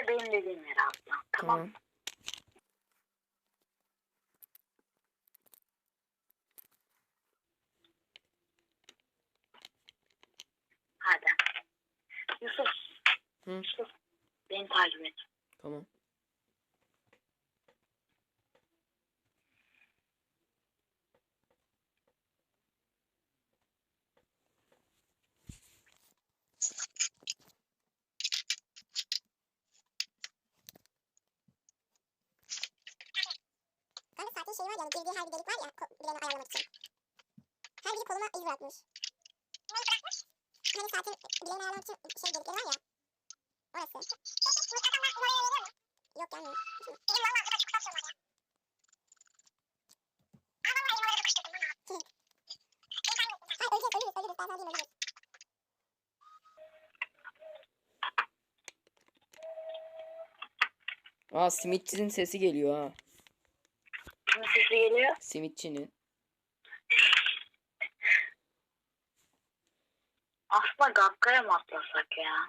Gel benim dediğim yere abla. Tamam. Tamam. Hadi. Yusuf. Hı. Yusuf. Beni takip et. Tamam. Şeyi var yani girdiği her bir delik var ya bileni ayarlamak için. Her biri koluma iz bırakmış. Ne bırakmış? Hani saatin bileni ayarlamak için şey delikleri var ya. Orası. Yok gelmiyor. Benim valla arkadaş çok saçma ya. Aa valla elim oraya sıkıştırdım bana. Hayır öleceğiz ölürüz ölürüz ben sana diyeyim ölürüz. Aa simitçinin sesi geliyor ha. Sesi geliyor? Simitçinin. Aslında Gakka'ya mı atlasak ya?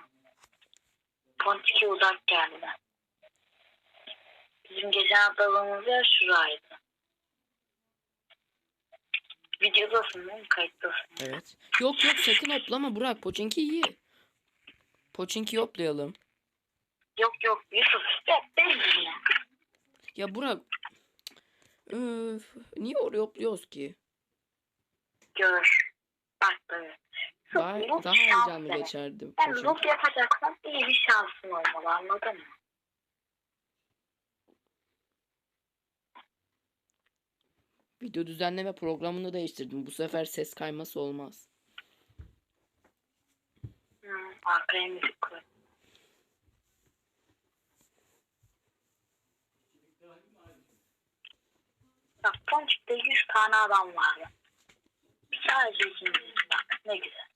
Pontik'e uzak geldi. Bizim geçen atladığımız yer şuraydı. Videodasın değil mi? Kayıttasın. Evet. Yok yok sakın hoplama Burak. Poçinki iyi. Poçinki hoplayalım. Yok yok Yusuf. Yok ben. Ya Burak. Öf, niye oraya hopluyoruz ki? Gör. Bak böyle. Daha, Loop daha şans heyecanlı demek. Yani Poçinki. loop yapacaksan iyi bir şansın olmalı anladın mı? Video düzenleme programını değiştirdim. Bu sefer ses kayması olmaz. Hmm, arkaya müzik koy. Bak Ponçik'te 100 tane adam vardı. Sadece ikimiziz bak ne güzel.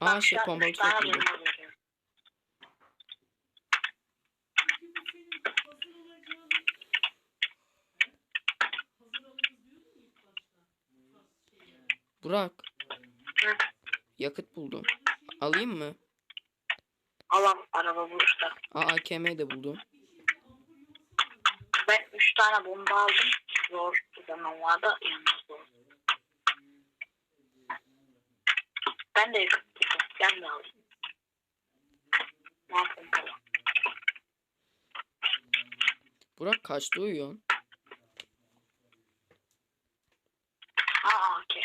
Aa şey tane çok iyi. Burak Hı. yakıt buldum. Alayım mı? Allah araba bulursa. AKM de buldum. Ben 3 tane bomba aldım. Zor zamanlarda yalnız zor. Ben de buldum. Ben de. Ne yapayım falan. Burak kaçta uyuyorsun? Aa okey.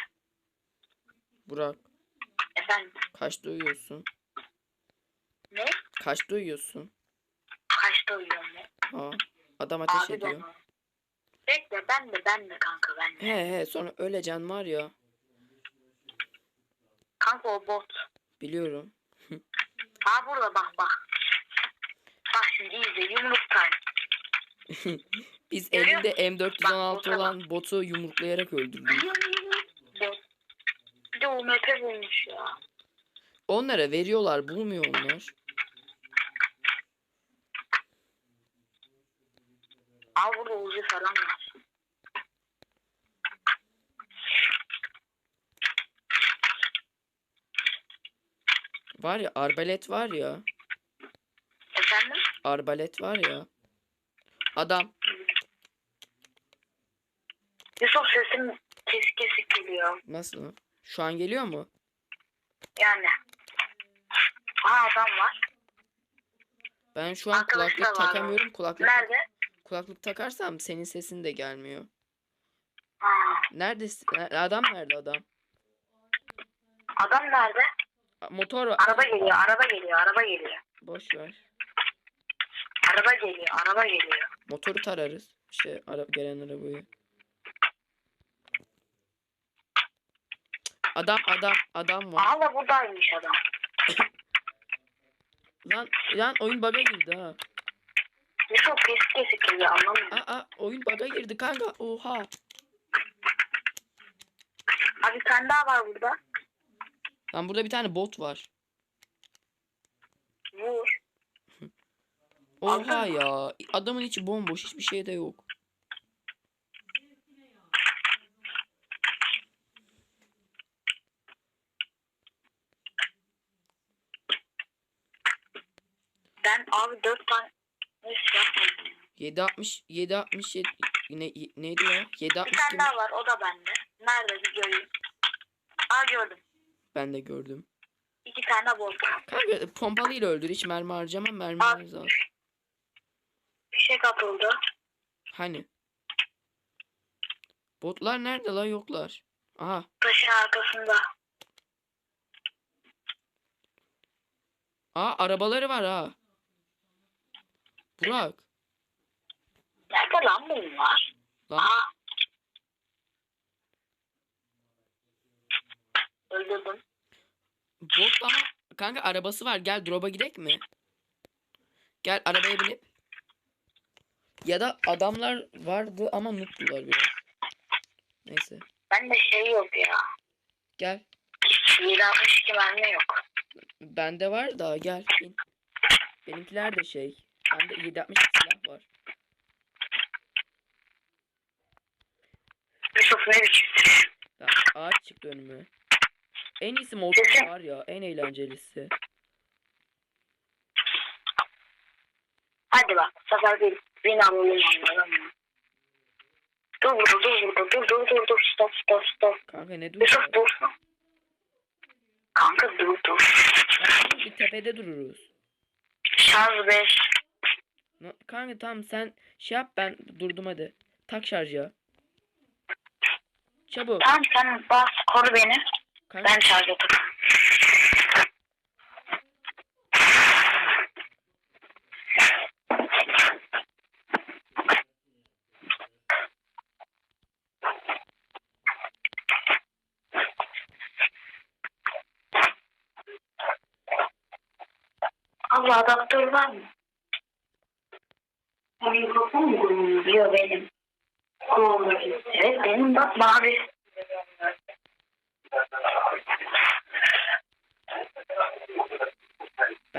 Burak Efendim kaçta uyuyorsun? Kaçta uyuyorsun? Kaçta uyuyorum ne? Ha adam ateş Abi ediyor. Bekle ben de ben de kanka ben de. He he sonra öleceksin var ya. Kanka o bot. Biliyorum. Aa burada bak bak. Bak şimdi izle yumruk time. Biz Görüyor elinde musun? M416 Bak, olan botu yumruklayarak öldürdük. Bir de mepe bulmuş ya. Onlara veriyorlar bulmuyor onlar. Aa burada ucu falan var. Var ya arbalet var ya. Efendim? Arbalet var ya. Adam Yusuf sesim kesik kesik geliyor. nasıl? Şu an geliyor mu? Yani. Aa adam var. Ben şu an Arkadaşı da kulaklık var. takamıyorum. Kulaklık Nerede? kulaklık takarsam senin sesin de gelmiyor. Aa, Neredesin? Ne- Adam nerede adam? adam nerede? Motor var. Araba geliyor, araba geliyor, araba geliyor. Boş ver. Araba geliyor, araba geliyor. Motoru tararız. Şey ara gelen arabayı. Adam adam adam var. Aha da buradaymış adam. Lan lan oyun bug'a girdi ha. Yusuf kesik kesik geliyor anlamıyorum. Aa, aa oyun bug'a girdi kanka. Oha. Abi tane daha var burada. Lan burada bir tane bot var. Vur. Oha ya. Adamın içi bomboş. Hiçbir şey de yok. Ben abi 4 tane 760 767 ne, neydi ya? 762 Bir tane daha var o da bende. Nerede bir göreyim. Aa gördüm. Ben de gördüm. İki tane bolt. Kanka pompalıyla öldür. Hiç mermi harcamam. Mermi Aa. az. Fişek atıldı. Hani? Botlar nerede la yoklar. Aha. Taşın arkasında. Aa arabaları var ha. Burak. Nerede lan bunlar? Lan. Aa. Öldürdüm. Bot ama kanka arabası var. Gel drop'a gidek mi? Gel arabaya binip. Ya da adamlar vardı ama mutlular biraz. Neyse. Bende şey yok ya. Gel. 762 mermi yok. Bende var da gel. bin. Benimkiler de şey. Bende 760 silah var. Yusuf ne biçim? Ya, ağaç çıktı önüme. En iyisi motor var ya. En eğlencelisi. Hadi bak sefer bir bin alalım anladın mı? Dur burada dur burada dur dur dur dur stop stop stop. Kanka ne Yusuf duruyor? dursun. Kanka dur dur. Kanka, Bir tepede dururuz. Şarj 5. Na- Kanka tamam sen şey yap ben durdum hadi. Tak şarja. Çabuk. Tamam sen bas koru beni. Kanka, Ben şarj atarım. Allah adaptör var mı? Mikrofon mu kullanılıyor benim? Kullanılıyor. Evet benim bak mavi.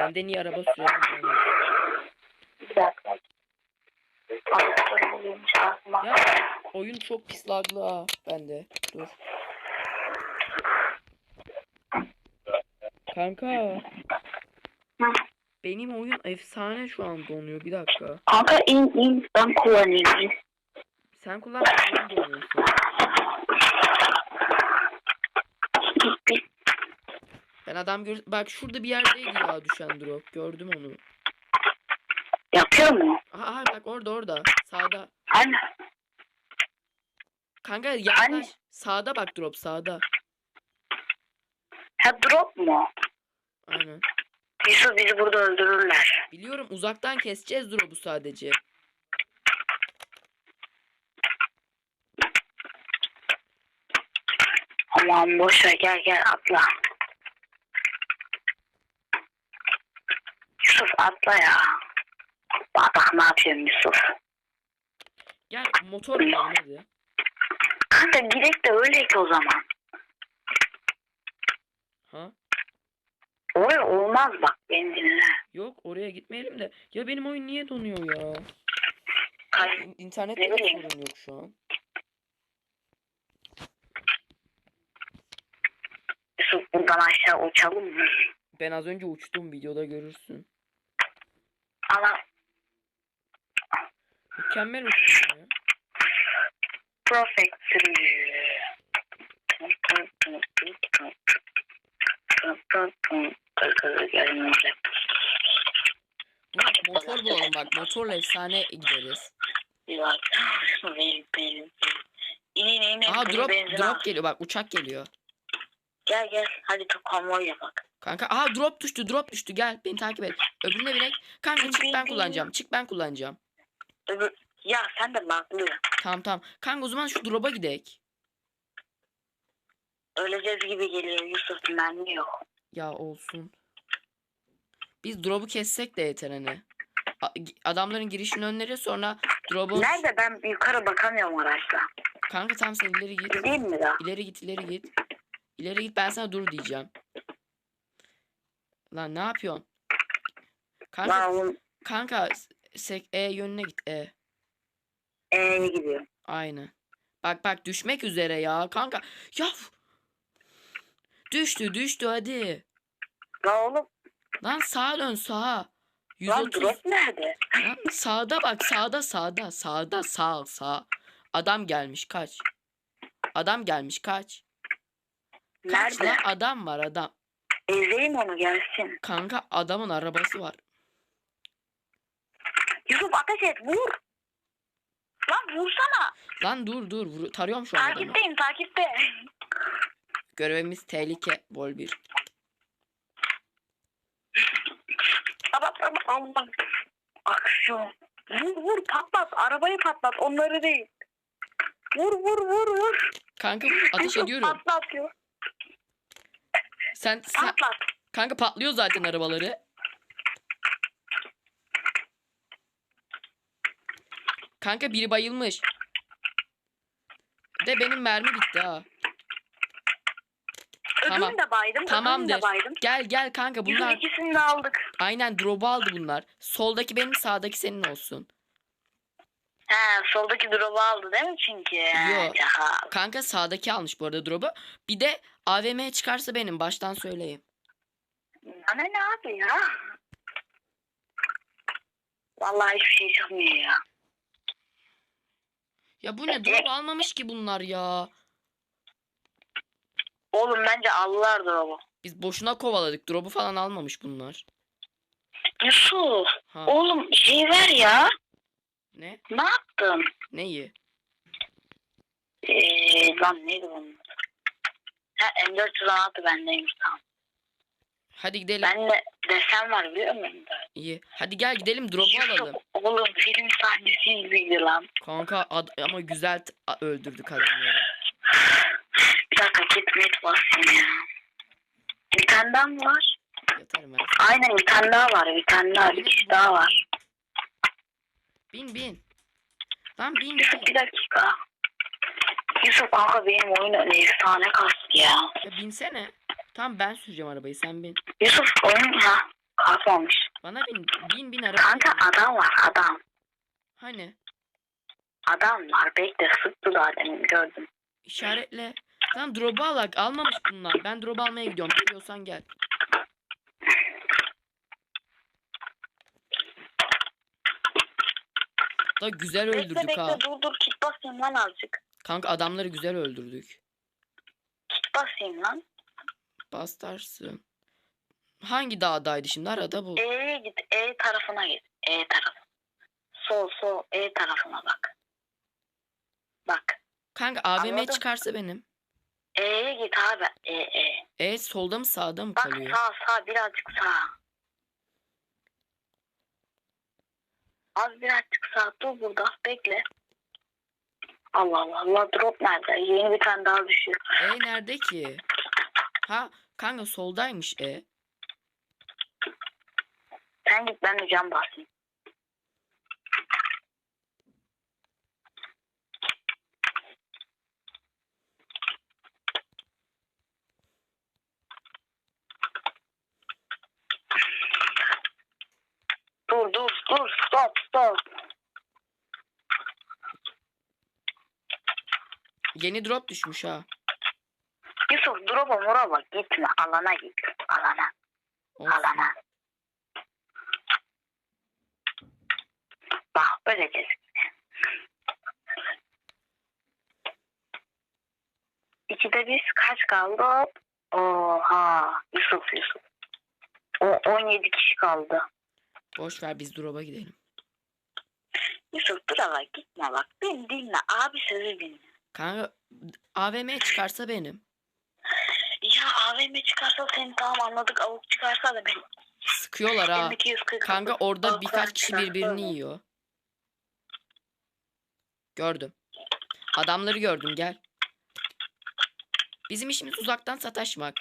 Benden iyi araba sürelim. yani. Bir dakika. Ya oyun çok pis laglı ha bende. Dur. Kanka benim oyun efsane şu an donuyor. Bir dakika. Kanka in in ben kullanayım. Sen kullan ben donuyorsun. Adam gör bak şurada bir yerdeydi ya düşen drop. Gördüm onu. Yapıyor mu? Aha, aha bak orada orada. Sağda. Hani? Kanka yaklaş. Sağda bak drop sağda. Ha drop mu? Aynen. Yusuf bizi burada öldürürler. Biliyorum uzaktan keseceğiz drop'u sadece. Aman boş ver gel gel atla. Yusuf atla ya. Bak bak ne yapıyorum Yusuf. Gel motor hadi. Kanka girek de öyle ki o zaman. Ha? Öyle olmaz bak beni dinle. Yok oraya gitmeyelim de. Ya benim oyun niye donuyor ya? İn- İnternette Ne de bileyim. sorun yok şu an. Yusuf buradan aşağı uçalım mı? Ben az önce uçtum videoda görürsün. Ama Mükemmel uçtum ya. perfect. Burak, motor bulalım bak. Motorla efsane gideriz. Bak, benim drop drop geliyor bak uçak geliyor. Gel gel hadi konvoy yapak. Kanka aha drop düştü drop düştü gel beni takip et. Öbürüne binek. Kanka çık ben kullanacağım. Çık ben kullanacağım. Öbür... Ya sen de baklı. Tamam tamam. Kanka o zaman şu drop'a gidek. Öleceğiz gibi geliyor Yusuf mermi yok. Ya olsun. Biz drop'u kessek de yeter hani. Adamların girişini önleri sonra drop'u... Nerede ben yukarı bakamıyorum araçla. Kanka tamam sen ileri git. Gideyim mi daha? İleri git ileri git. İleri git ben sana dur diyeceğim. Lan ne yapıyorsun? Kanka, Lan oğlum kanka sek E yönüne git E. E'ye gidiyorum. Aynen. Bak bak düşmek üzere ya kanka. Ya. Düştü düştü hadi. Lan oğlum Lan sağa dön sağa. Lan 130. drop nerede? Ha, sağda bak sağda sağda sağda sağ sağ. Adam gelmiş kaç. Adam gelmiş kaç. Kaç Nerede? lan adam var adam. Ezeyim onu gelsin. Kanka adamın arabası var. Yusuf ateş et vur. Lan vursana. Lan dur dur vur, tarıyorum şu an adamı. Takipteyim takipte. Görevimiz tehlike bol bir. Aksiyon. Vur vur patlat. Arabayı patlat. Onları değil. Vur vur vur vur. Kanka ateş Yusuf, ediyorum. Patlat. Sen, sen Patlat. kanka patlıyor zaten arabaları. Kanka biri bayılmış. De benim mermi bitti ha. Tamam. Öbürünü de baydım. Tamamdır. de baydım. Gel gel kanka bunlar ikisini de aldık. aynen drop'u aldı bunlar. Soldaki benim sağdaki senin olsun. He soldaki drop'u aldı değil mi çünkü? Yo. Çakal. Kanka sağdaki almış bu arada drop'u. Bir de AVM çıkarsa benim baştan söyleyeyim. Bana ne abi ya? Vallahi hiçbir şey çıkmıyor ya. Ya bu ne drop almamış ki bunlar ya. Oğlum bence aldılar drop'u. Biz boşuna kovaladık. Drop'u falan almamış bunlar. Yusuf. Ha Oğlum şey ver ya. ne? Ne yaptın? Neyi? Ee, lan neydi bunun? Ha M416 bendeymiş tamam. Hadi gidelim. Ben de desen var biliyor musun? İyi. Hadi gel gidelim drop'u alalım. Oğlum film sahnesi gibiydi lan. Kanka ad- ama güzel öldürdük adamları. Bir dakika git met basayım ya. Bir tane daha mı var? Yatarım ben. Aynen bir tane daha var. Bir tane daha. Bir kişi daha var. Bin bin. Lan bin Yusuf bin. bir dakika. Yusuf kanka benim oyun efsane kastı ya. Ya binsene. Tamam ben süreceğim arabayı sen bin. Yusuf oyun ha kasmamış. Bana bin. Bin bin arabaya. Kanka adam var adam. Hani? Adam var. Bekle sıktı daha demin gördüm. İşaretle. Tamam drop'u alak. Almamış bunlar. Ben drop almaya gidiyorum. Geliyorsan gel. Da güzel Bekle öldürdük bekle ha. dur dur kit basayım lan azıcık. Kanka adamları güzel öldürdük. Kit basayım lan. Bastarsın. Hangi dağdaydı şimdi? Arada bu. E'ye git. E tarafına git. E tarafı. Sol sol E tarafına bak. Bak. Kanka AVM Anladım. çıkarsa benim. E'ye git abi. E E. E solda mı sağda mı Bak kalıyor? sağ sağ birazcık sağ. Az birazcık sağ dur burada bekle. Allah Allah Allah drop nerede? Yeni bir tane daha düşüyor. E nerede ki? Ha kanka soldaymış E. Sen git ben de cam basayım. Dur dur dur stop stop. Yeni drop düşmüş ha. Yusuf drop'a muraba gitme alana git alana Olsun. alana. Gözük. İkide biz kaç kaldı? Oha Yusuf Yusuf. O 17 kişi kaldı. Boş ver biz drop'a gidelim. Yusuf drop'a gitme bak. Beni dinle abi sözü dinle. Kanka AVM çıkarsa benim. Ya AVM çıkarsa seni tamam anladık. Avuk çıkarsa da benim. Sıkıyorlar ha. M240 Kanka orada birkaç kişi birbirini yiyor. Gördüm. Adamları gördüm gel. Bizim işimiz uzaktan sataşmak.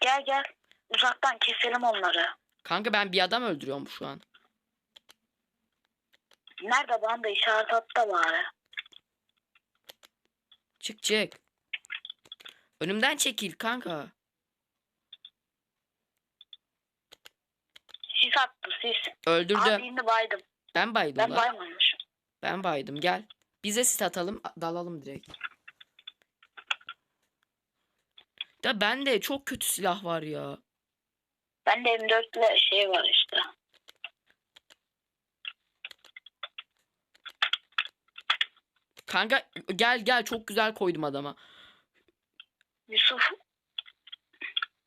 Gel gel. Uzaktan keselim onları. Kanka ben bir adam öldürüyorum şu an. Nerede bana da işaret at da bari. Çık çık. Önümden çekil kanka. Sis attı sis. Öldürdüm. Abi baydım. Ben baydım Ben lan. baymamışım. Ben baydım gel. Bize sit atalım dalalım direkt. Da bende çok kötü silah var ya. Bende M4 ile şey var işte. Kanka gel gel çok güzel koydum adama. Yusuf.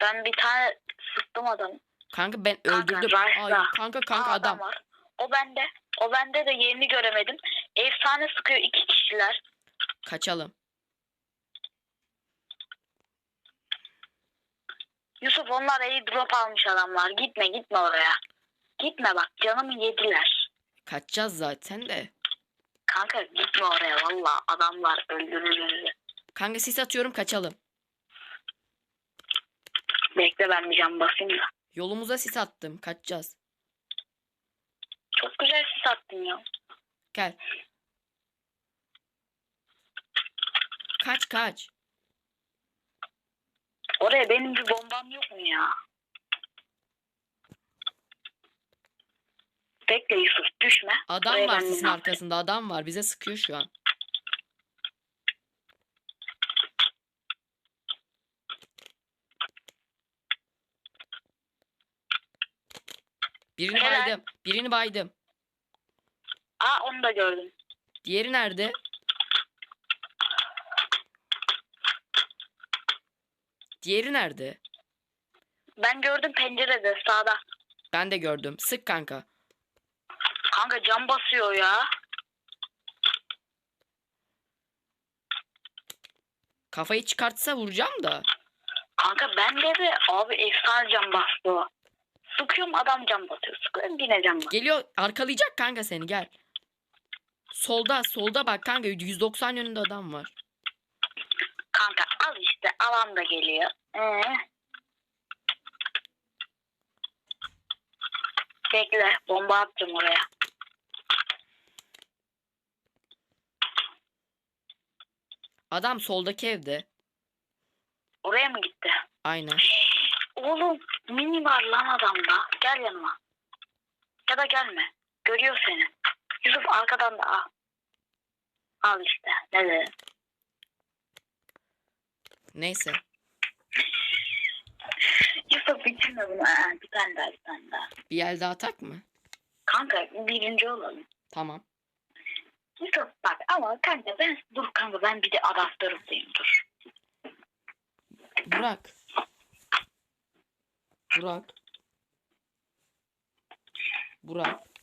Ben bir tane sıktım adamı. Kanka ben Kanka, öldürdüm. Rice'da. Ay, kanka kanka Aa, adam. var. O bende. O bende de yerini göremedim. Efsane sıkıyor iki kişiler. Kaçalım. Yusuf onlar airdrop almış adamlar. Gitme gitme oraya. Gitme bak canımı yediler. Kaçacağız zaten de. Kanka gitme oraya valla adamlar öldürür. Kanka sis atıyorum kaçalım. Bekle ben bir cam basayım da. Yolumuza sis attım. Kaçacağız. Çok güzel sis attın ya. Gel. Kaç kaç. Oraya benim bir bombam yok mu ya? Bekle Yusuf düşme. Adam Oraya var ben bir- arkasında. Adam var. Bize sıkıyor şu an. Birini Helal. baydım. Birini baydım. Aa onu da gördüm. Diğeri nerede? Diğeri nerede? Ben gördüm pencerede sağda. Ben de gördüm. Sık kanka. Kanka cam basıyor ya. Kafayı çıkartsa vuracağım da. Kanka ben de de abi efsane cam bastı o. Sıkıyorum adam cam basıyor. Sıkıyorum yine cam basıyor. Geliyor arkalayacak kanka seni gel. Solda solda bak kanka 190 yönünde adam var. Kanka al işte alan da geliyor. Ee? Bekle bomba attım oraya. Adam soldaki evde. Oraya mı gitti? Aynen. Oğlum mini var lan adamda. Gel yanıma. Ya da gelme. Görüyor seni. Yusuf arkadan da al. Al işte. Ne? Neyse. Yusuf bitirme bunu. Bir tane daha bir tane daha. Bir el daha atak mı? Kanka birinci olalım. Tamam. Yusuf bak ama kanka ben dur kanka ben bir de adaptörüm diyeyim dur. Burak. Burak. Burak.